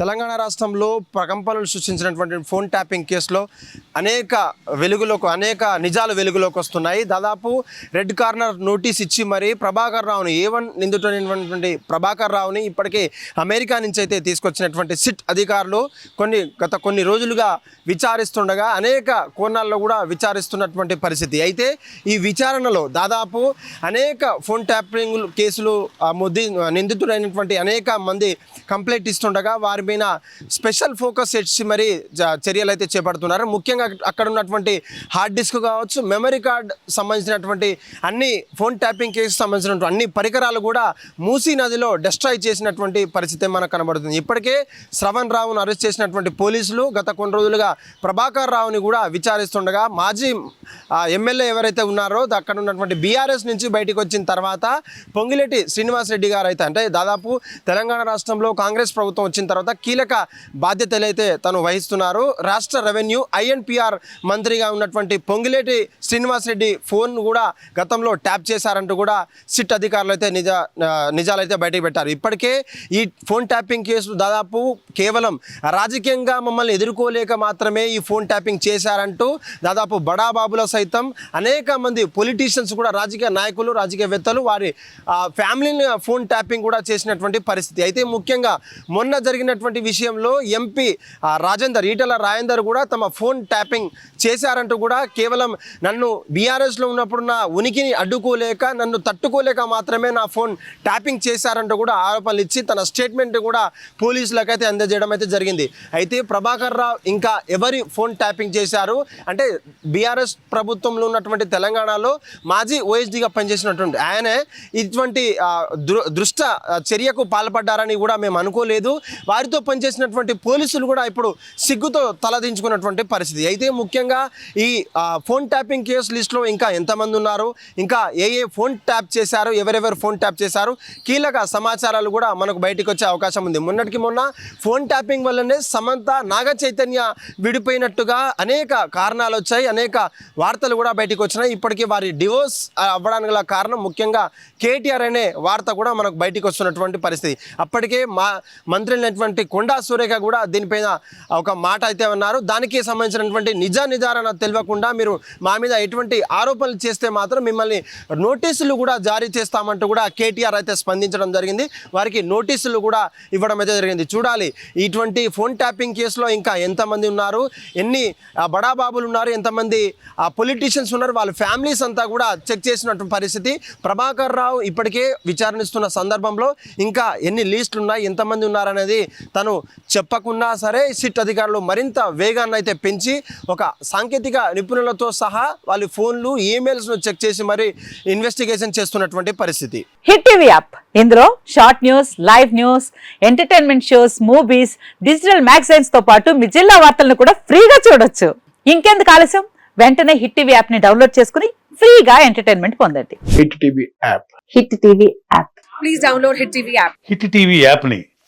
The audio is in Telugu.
తెలంగాణ రాష్ట్రంలో ప్రకంపనలు సృష్టించినటువంటి ఫోన్ ట్యాపింగ్ కేసులో అనేక వెలుగులోకి అనేక నిజాలు వెలుగులోకి వస్తున్నాయి. దాదాపు రెడ్ కార్నర్ నోటీస్ ఇచ్చి మరి ప్రభాకర్ రావుని ఏ వన్ నిందితుడైనటువంటి ప్రభాకర్ రావుని ఇప్పటికే అమెరికా నుంచి అయితే తీసుకొచ్చినటువంటి సిట్ అధికారులు కొన్ని గత కొన్ని రోజులుగా విచారిస్తుండగా అనేక కోణాల్లో కూడా విచారిస్తున్నటువంటి పరిస్థితి. అయితే ఈ విచారణలో దాదాపు అనేక ఫోన్ ట్యాపింగ్ కేసులు ముద్ది నిందితుడైనటువంటి అనేక మంది కంప్లైంట్ ఇస్తుండగా వారి మీద స్పెషల్ ఫోకస్ ఇచ్చి మరి చర్యలు అయితే చేపడుతున్నారు. ముఖ్యంగా అక్కడ ఉన్నటువంటి హార్డ్ డిస్క్ కావచ్చు మెమరీ కార్డ్ సంబంధించినటువంటి అన్ని ఫోన్ ట్యాపింగ్ కేసు సంబంధించినటువంటి అన్ని పరికరాలు కూడా మూసీ నదిలో డిస్ట్రాయ్ చేసినటువంటి పరిస్థితి మనకు కనబడుతుంది. ఇప్పటికే శ్రవణ్ రావును అరెస్ట్ చేసినటువంటి పోలీసులు గత కొన్ని రోజులుగా ప్రభాకర్ రావుని కూడా విచారిస్తుండగా మాజీ ఎమ్మెల్యే ఎవరైతే ఉన్నారో అక్కడ ఉన్నటువంటి బీఆర్ఎస్ నుంచి బయటకు వచ్చిన తర్వాత పొంగిరెడ్డి శ్రీనివాస్ రెడ్డి గారు అయితే అంటే దాదాపు తెలంగాణ రాష్ట్రంలో కాంగ్రెస్ ప్రభుత్వం వచ్చిన తర్వాత కీలక బాధ్యతలు అయితే తను వహిస్తున్నారు. రాష్ట్ర రెవెన్యూ ఐఎన్పిఆర్ మంత్రిగా ఉన్నటువంటి పొంగిలేటి శ్రీనివాస్ రెడ్డి ఫోన్ కూడా గతంలో ట్యాప్ చేశారంటూ కూడా సిట్ అధికారులు అయితే నిజ నిజాలైతే బయటకు పెట్టారు. ఇప్పటికే ఈ ఫోన్ ట్యాపింగ్ కేసు దాదాపు కేవలం రాజకీయంగా మమ్మల్ని ఎదుర్కోలేక మాత్రమే ఈ ఫోన్ ట్యాపింగ్ చేశారంటూ దాదాపు బడాబాబుల సైతం అనేక మంది పొలిటీషియన్స్ కూడా రాజకీయ నాయకులు రాజకీయవేత్తలు వారి ఫ్యామిలీని ఫోన్ ట్యాపింగ్ కూడా చేసినటువంటి పరిస్థితి. అయితే ముఖ్యంగా మొన్న జరిగిన జరిగినటువంటి విషయంలో ఎంపీ రాజేందర్ ఈటల రాజేందర్ కూడా తమ ఫోన్ ట్యాపింగ్ చేశారంటూ కూడా కేవలం నన్ను బీఆర్ఎస్లో ఉన్నప్పుడు నా ఉనికిని అడ్డుకోలేక నన్ను తట్టుకోలేక మాత్రమే నా ఫోన్ ట్యాపింగ్ చేశారంటూ కూడా ఆరోపణలు ఇచ్చి తన స్టేట్మెంట్ కూడా పోలీసులకు అయితే అందజేయడం అయితే జరిగింది. అయితే ప్రభాకర్ రావు ఇంకా ఎవరి ఫోన్ ట్యాపింగ్ చేశారు? అంటే బీఆర్ఎస్ ప్రభుత్వంలో ఉన్నటువంటి తెలంగాణలో మాజీ ఓఎస్డీగా పనిచేసినటువంటి ఆయనే ఇటువంటి దృ దృష్ట చర్యకు పాల్పడ్డారని కూడా మేము అనుకోలేదు. వారి వారితో పనిచేసినటువంటి పోలీసులు కూడా ఇప్పుడు సిగ్గుతో తలదించుకున్నటువంటి పరిస్థితి. అయితే ముఖ్యంగా ఈ ఫోన్ ట్యాపింగ్ కేసు లిస్టులో ఇంకా ఎంతమంది ఉన్నారు? ఇంకా ఏ ఏ ఫోన్ ట్యాప్ చేశారు? ఎవరెవరు ఫోన్ ట్యాప్ చేశారు? కీలక సమాచారాలు కూడా మనకు బయటికి వచ్చే అవకాశం ఉంది. మొన్నటికి మొన్న ఫోన్ ట్యాపింగ్ వల్లనే సమంత నాగ చైతన్య విడిపోయినట్టుగా అనేక కారణాలు వచ్చాయి. అనేక వార్తలు కూడా బయటికి వచ్చినాయి. ఇప్పటికీ వారి డివోర్స్ అవ్వడానికి గల కారణం ముఖ్యంగా కేటీఆర్ అనే వార్త కూడా మనకు బయటికి వస్తున్నటువంటి పరిస్థితి. అప్పటికే మా మంత్రి అయినటువంటి కొండా సురేఖ కూడా దీనిపైన ఒక మాట అయితే అన్నారు. దానికి సంబంధించినటువంటి నిజ నిజారణ తెలియకుండా మీరు మా మీద ఎటువంటి ఆరోపణలు చేస్తే మాత్రం మిమ్మల్ని నోటీసులు కూడా జారీ చేస్తామంటూ కూడా కేటీఆర్ అయితే స్పందించడం జరిగింది. వారికి నోటీసులు కూడా ఇవ్వడం అయితే జరిగింది. చూడాలి ఇటువంటి ఫోన్ ట్యాపింగ్ కేసులో ఇంకా ఎంతమంది ఉన్నారు ఎన్ని బడాబాబులు ఉన్నారు ఎంతమంది ఆ పొలిటీషియన్స్ ఉన్నారు వాళ్ళ ఫ్యామిలీస్ అంతా కూడా చెక్ చేసినటువంటి పరిస్థితి. ప్రభాకర్ రావు ఇప్పటికే విచారణిస్తున్న సందర్భంలో ఇంకా ఎన్ని లీస్టులు ఉన్నాయి ఎంతమంది ఉన్నారనేది తను చెప్పకున్నా సరే సిట్ అధికారులు మరింత వేగాన్ని అయితే పెంచి ఒక సాంకేతిక నిపుణులతో సహా వాళ్ళ ఫోన్లు ఈమెయిల్స్ను చెక్ చేసి మరి ఇన్వెస్టిగేషన్ చేస్తున్నటువంటి పరిస్థితి. Hit TV app. ఇందులో short news live news entertainment shows movies digital మ్యాగజైన్స్తో పాటు మీ జిల్లా వార్తలను కూడా ఫ్రీగా చూడొచ్చు. ఇంకెందుకు ఆలస్యం? వెంటనే హిట్ టీవీ యాప్ని డౌన్లోడ్ చేసుకుని ఫ్రీగా ఎంటర్టైన్మెంట్ పొందండి. Hit TV app. Hit TV app. Please download Hit TV app. Hit TV యాప్ని